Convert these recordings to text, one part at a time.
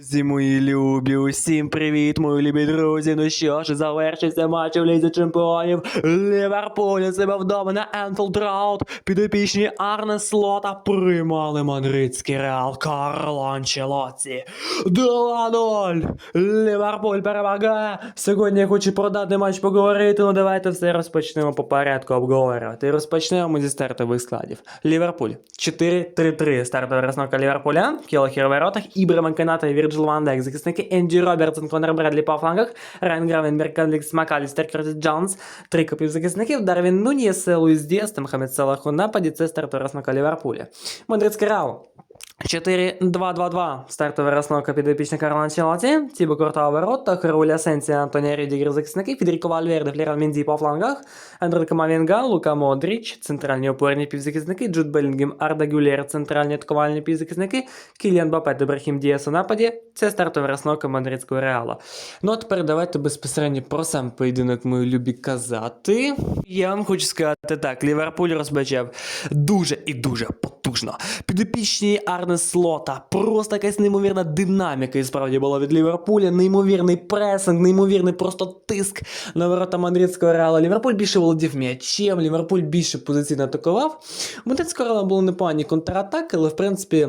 Друзі мої любі, усім привіт, мої любі друзі. Ну що ж, завершився матч в Лізі Чемпіонів. Ліверпуль у себе вдома на Енфілд Раут. Підопічні Арне Слота приймали мадридський Реал Карло Анчелоці. 2-0. Ліверпуль перемагає. Сьогодні я хочу продати матч поговорити. Ну давайте все розпочнемо по порядку обговорювати. Розпочнемо зі стартових складів. Ліверпуль 4-3-3. Стартова розновка Ліверпуля. Кілохір в воротах. Ібрама Каната Вірджил Ван Дейк. Захисники Енді Робертсон, Конор Бредлі по флангах. Райан Гравенберг, Алекс Макалістер, Кертис Джонс. Три захисників. Дарвін Нунієс, Луїс Діас та Мохамед Салах у нападі. Це Варпуле. Мадридський Реал. 4-2-2-2. Стартова розновка підопічна Карла Анчелоті. Тібо Курта у воротах. Рауль Асенсі, Антонія Рідігер захисники. Федеріко Вальверде, Фліран Мінді по флангах. Андрей Камавінга, Лука Модріч, центральні опорні півзахисники. Джуд Белінгем, Арда Гюлєр, центральні атакувальні півзахисники. Кіліан Бапе та Діас у нападі. Це стартова розновка мадридського Реала. Ну а тепер давайте безпосередньо про сам поєдинок мої любі казати. Я вам хочу сказати так: Ліверпуль розпочав дуже і дуже потужно. Підопічні Арне Слота. Просто якась неймовірна динаміка і справді була від Ліверпуля. Неймовірний пресинг, неймовірний просто тиск на ворота мадридського Реала. Ліверпуль більше володів м'ячем, Ліверпуль більше позиційно атакував. Мадридського Реала були непогані контратаки, але в принципі.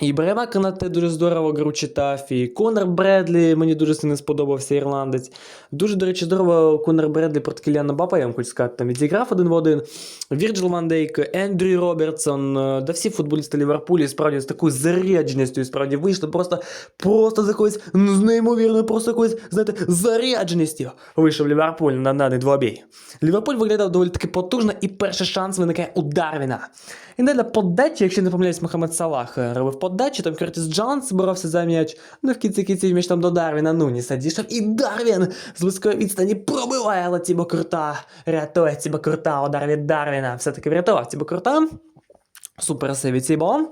І Брема Канате дуже здорово гру читав, і Конор Бредлі мені дуже сильно сподобався ірландець. Дуже, до речі, здорово Конор Бредлі проти Кіліана Бапа, я вам хочу сказати, там відіграв один в один. Вірджил Ван Дейк, Ендрю Робертсон, е, да всі футболісти Ліверпулі справді з такою зарядженістю, справді вийшли просто, просто з якоюсь ну, з неймовірною, просто якоюсь, знаєте, зарядженістю вийшов Ліверпуль на даний двобій. Ліверпуль виглядав доволі таки потужно, і перший шанс виникає у Дарвіна. І далі подачі, якщо не помиляюсь, Мохамед Салах е, робив подачі, там Кертіс Джонс боровся за м'яч. Ну в кінці кінців м'яч там до Дарвіна Нуніса дійшов. І Дарвін з близької відстані пробиває, але Тібо Крута рятує Тібо Крута, удар від Дарвіна. Все-таки врятував Тібо Крута. Супер сейв Тібо.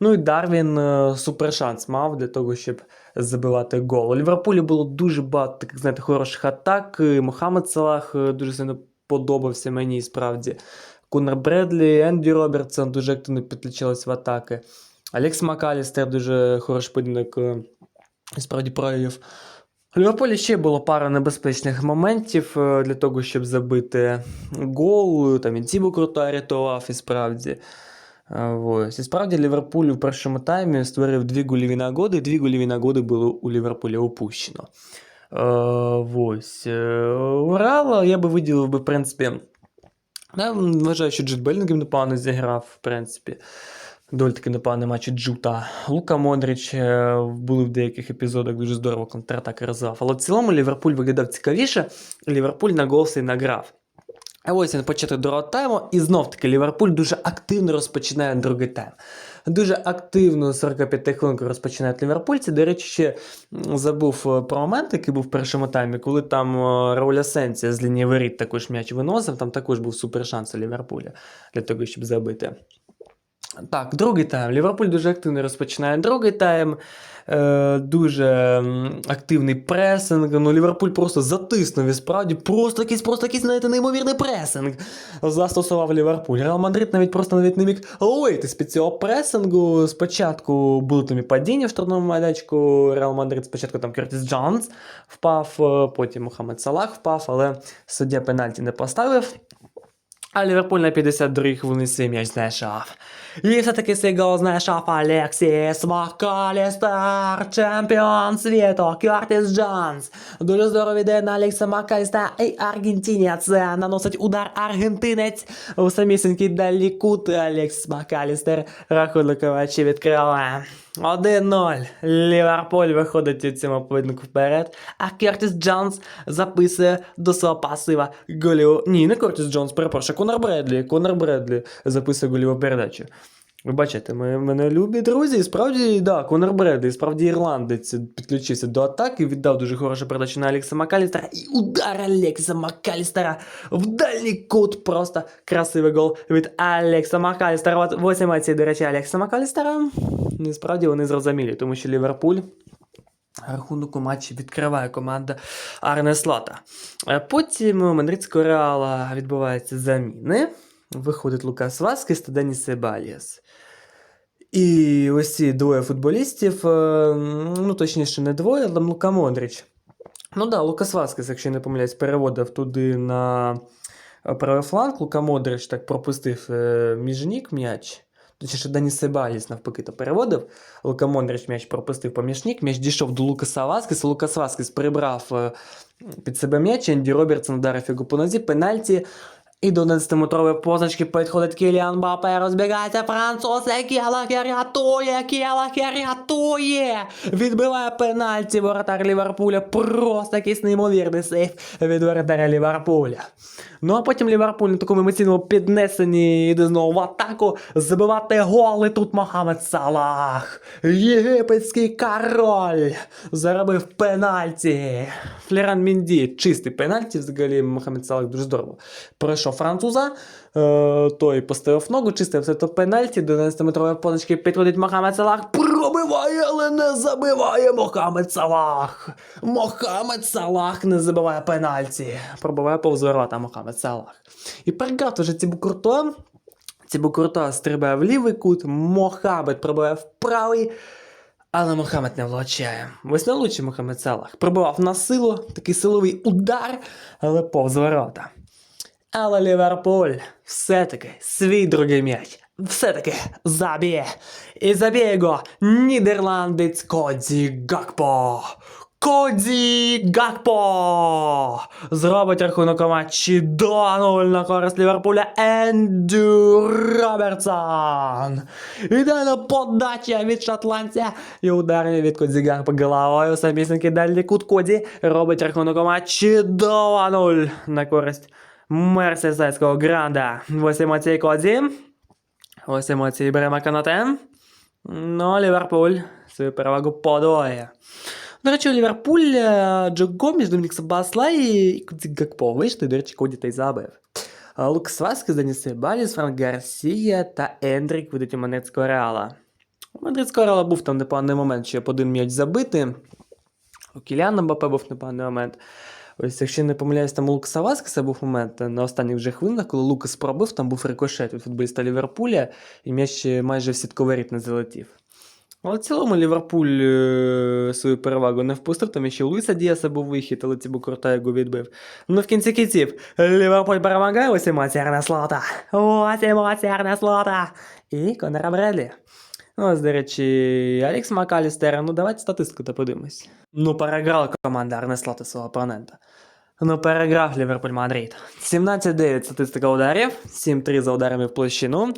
Ну і Дарвін е, супер шанс мав для того, щоб забивати гол. У Ліверпулі було дуже багато таких, знаєте, хороших атак. І Мохамед Салах е, дуже сильно подобався мені справді. Конор Бредлі, Енді Робертсон дуже активно підключились в атаки. Алекс Макалістер дуже хороший поєдинок е, справді проявив. У Ліверпулі ще було пара небезпечних моментів е, для того, щоб забити гол. Там і Тібо круто рятував, і справді. Е, Ось. І справді Ліверпуль в першому таймі створив дві гольові нагоди, дві гольові нагоди було у Ліверпуля упущено. Е, ось. У Реала я би виділив би, в принципі, я вважаю, що Джуд Белінгем непогано зіграв, в принципі. Доволі таки непоганий матч Джута. Лука Модріч е, були в деяких епізодах дуже здорово контратаки розвивав. Але в цілому Ліверпуль виглядав цікавіше. Ліверпуль на гол награв. А ось він початок другого тайму, і знов таки Ліверпуль дуже активно розпочинає другий тайм. Дуже активно 45 хвилин розпочинають ліверпульці. До речі, ще забув е, про момент, який був в першому таймі, коли там е, Рауль з лінії воріт також м'яч виносив. Там також був супер шанс у Ліверпуля для того, щоб забити. Так, другий тайм. Ліверпуль дуже активно розпочинає другий тайм. Е, дуже активний пресинг. Ну, Ліверпуль просто затиснув і справді просто якийсь, просто якийсь, знаєте, неймовірний пресинг застосував Ліверпуль. Реал Мадрид навіть просто навіть не міг ловити з-під цього пресингу. Спочатку були там і падіння в штрафному майданчику. Реал Мадрид спочатку там Кертіс Джонс впав, е, потім Мохамед Салах впав, але суддя пенальті не поставив. А Ліверпуль на 52-й хвилині свій м'яч знайшов. І все-таки свій гол знайшов Алексіс Макалістер, чемпіон світу, Кертіс Джонс. Дуже здорово йде на Алекса Макалістера і аргентинець. Наносить удар аргентинець у самісінький далі кут. Алекс Макалістер рахунок матчі відкриває. 1-0. Ліверпуль виходить у цьому поєдинку вперед, а Кертіс Джонс записує до свого пасива голів. Ні, не Кертіс Джонс, перепрошую, Конор Бредлі. Конор Бредлі записує голіву передачу. Ви бачите, ми, мене любі друзі, і справді, да, Конор Бредлі, і справді ірландець підключився до атаки, віддав дуже хорошу передачу на Алекса Макалістера, і удар Алекса Макалістера в дальній кут, просто красивий гол від Алекса Макалістера. От ось емоції, до речі, Алекса Макалістера. І справді вони зрозумілі, тому що Ліверпуль Рахунок у матчі відкриває команда Арне Слота. Е, Потім у Мадридського реала відбуваються заміни. Виходить Лукас Васкес та Деніс Себаліас. І ось ці двоє футболістів, е, ну точніше, не двоє, там Лука Мондріч. Ну да, Лукас Васкес, якщо я не помиляюсь, переводив туди на е, правий фланг. Лука Модрич так пропустив е, між ніг м'яч. Точніше, Дані Себаліс навпаки то переводив. Лука Мондрич м'яч пропустив поміж ніг, м'яч дійшов до Лукаса Васкеса. Лукас Васкес прибрав під себе м'яч, Енді Робертсон ударив його по нозі, пенальті. І до 11-метрової позначки підходить Кіліан Бапе, розбігається француз, і Келахер рятує, Келахер рятує! Відбиває пенальті воротар Ліверпуля, просто якийсь неймовірний сейф від воротаря Ліверпуля. Ну а потім Ліверпуль на такому емоційному піднесенні йде знову в атаку, забивати гол, і тут Мохамед Салах, єгипетський король, заробив пенальті. Флеран Мінді, чистий пенальті, взагалі Мохамед Салах дуже здорово. Пройшов француза, е, той поставив ногу, чистив все то пенальті, до 11-метрової позначки підходить Мохамед Салах, пробиває, але не забиває Мохамед Салах. Мохамед Салах не забиває пенальті. Пробиває повз ворота Мохамед Салах. І переграв вже Цібу Курто. Цібу Курто стрибає в лівий кут, Мохамед пробиває в правий. Але Мохамед не влучає. Ось не лучше Мохамед Салах. Пробивав на силу, такий силовий удар, але повз ворота. Але Ліверпуль все-таки свій другий м'яч. Все-таки заб'є. І заб'є його нідерландець Коді Гакпо. Коді Гакпо зробить рахунок матчі 2-0 на користь Ліверпуля Ендрю Робертсон. Ідеальна подача від шотландця і ударення від Коді Гакпо головою. Самісінький дальній кут Коді робить рахунок матчі 2-0 на користь Мерсесайського гранда. Ось емоції Коді. Ось емоції беремо канате. Ну, Ліверпуль свою перевагу подвоє. До речі, Ліверпуль е, Джо Гоміш, Домінік Сабасла і Кудзі Гакпо вийшли, до речі, Коді та й забив. Е, Лукас Васкес, Деніс Себаліс, Франк Гарсія та Ендрік ведуть у Манецького Реала. У Мадридського Реала був там непоганий момент, щоб один м'яч забити. У Кіліана Мбапе був непоганий момент. Ось, якщо не помиляюсь, там у Лукаса Васкеса був момент на останніх вже хвилинах, коли Лукас пробив, там був рикошет від футболіста Ліверпуля, і м'яч майже в сітковий рід не залетів. Але в цілому Ліверпуль е, свою перевагу не впустив, там ще у Луїса Діаса був вихід, але Цібу Крута його відбив. Ну в кінці кінців, Ліверпуль перемагає, ось емоція Арне Слота. Ось емоція Арне Слота. І Конора Бредлі. Ну, ось, до речі, Алекс Макалістер, ну давайте статистику то подивимось. Ну, переграла команда Арне свого опонента. Ну, переграв Ліверпуль Мадрид. 17-9 статистика ударів, 7-3 за ударами в площину,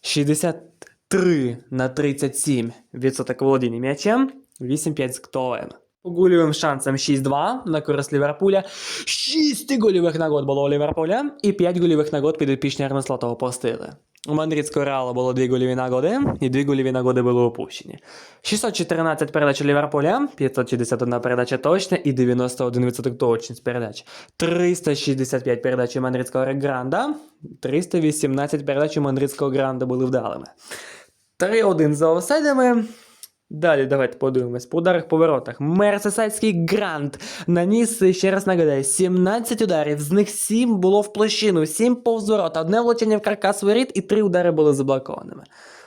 63 на 37 відсоток володіння м'ячем, 8-5 з ктовим. По гольовим шансам 6-2 на користь Ліверпуля. 6 гольових нагод було у Ліверпуля і 5 гольових нагод підопічні Арнеслотова опустили. У Мадридського реалу було дві голіві нагоди, і дві голіві нагоди були опущені. 614 передач Ліверпуля, 561 передача точна і 91% точність передач. 365 передач Мадридського Гранда, 318 передач Мадридського Гранда були вдалими. 3-1 за офсайдами. Далі давайте подивимось. По ударах по воротах. Грант наніс, ще раз нагадаю, 17 ударів, з них 7 було в площину, 7 повз ворота, одне влучення в каркас воріт і 3 удари були заблокованими.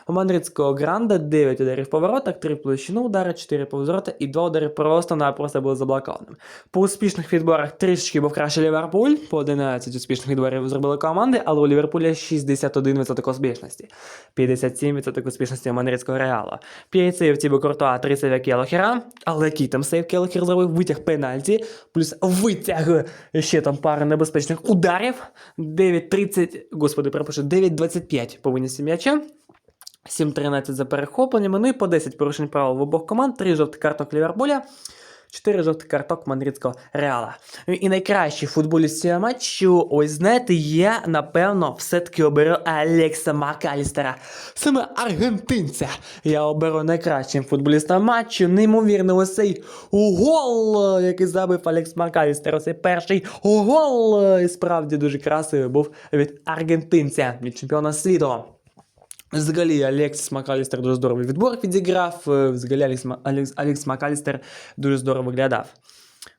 У Мадридського гранда 9 ударів по воротах, 3 площину удари, 4 повз ворота і 2 удари просто-напросто були заблокованими. По успішних відборах трішечки був краще Ліверпуль, по 11 успішних відборів зробили команди, але у Ліверпуля 61% успішності, 57% успішності у Мадридського реала. 5 сейв Тібо Куртуа, 3 сейв Келохера, але який там сейв Келохер зробив, витяг пенальті, плюс витяг ще там пару небезпечних ударів, 9-30, господи, перепрошую, 9-25 по винісі м'яча. 7-13 за перехопленнями, ну і по 10 порушень правил в обох команд, 3 жовтих карток Ліверпуля, 4 жовтих карток Мадридського Реала. Ну І найкращий футболіст цього матчу, ось знаєте, я, напевно, все-таки оберу Алекса Макалістера, саме аргентинця. Я оберу найкращим футболістом матчу, неймовірно, ось цей гол, який забив Алекс Макалістер. Цей перший гол, і справді дуже красивий був від аргентинця, від чемпіона світу. Взагалі, Алексіс Макалістер дуже здорово відбор відіграв. е, Взагалі, Алекс, Ма- Алекс, Алекс Макалістер дуже здорово виглядав.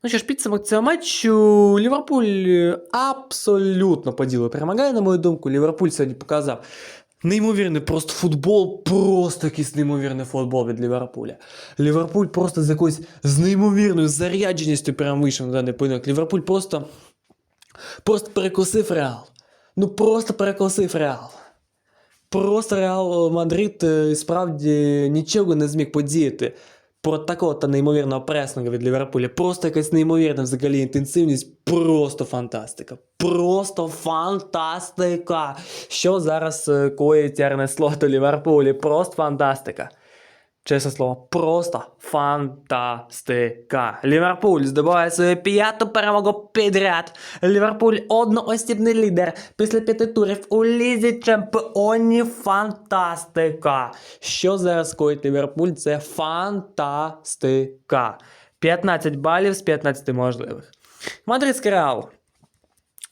Ну що ж, підсумок цього матчу. Ліверпуль е, абсолютно по ділу перемагає, на мою думку. Ліверпуль сьогодні показав Неймовірний просто футбол, просто якийсь неймовірний футбол від Ліверпуля. Ліверпуль просто з якоюсь з неймовірною зарядженістю прям вийшов на даний поєдинок. Ліверпуль просто, просто перекосив Реал. Ну просто перекосив Реал. Просто Реал Мадрид е, справді нічого не зміг подіяти проти такого та неймовірного пресника від Ліверпуля. Просто якась неймовірна взагалі інтенсивність. Просто фантастика. Просто фантастика. Що зараз коїть коїться Ернеслот у Ліверпулі? Просто фантастика. Чесне слово, просто фантастика. Ліверпуль здобуває свою п'яту перемогу підряд. Ліверпуль одноосібний лідер після п'яти турів у лізі чемпіонів. Фантастика. Що зараз коїть Ліверпуль? Це фантастика. 15 балів з 15 можливих. Мадридський Реал.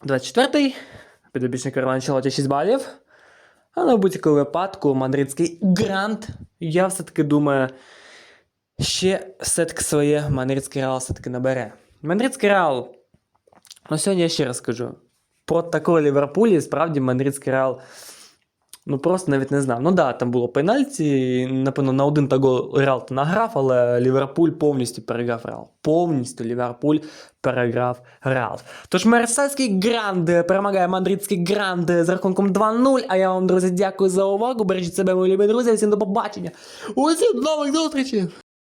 24-й. Підопічний Карла Анчелоті 6 балів. Але в будь-якому випадку мадридський грант, я все-таки думаю, ще все-таки своє мадридський реал все-таки набере. Мадридський реал, ну сьогодні я ще раз скажу, про такого Ліверпулі справді мадридський реал. Ну просто навіть не знав. Ну да, там було пенальті, напевно, на один та гол Реал награв, але Ліверпуль повністю переграв Реал. Повністю Ліверпуль переграв Реал. Тож Мерсальський Гранде перемагає мадридський Гранде з рахунком 2-0. А я вам, друзі, дякую за увагу. Бережіть себе, мої любі друзі. Всім до побачення. Усім нових зустрічей!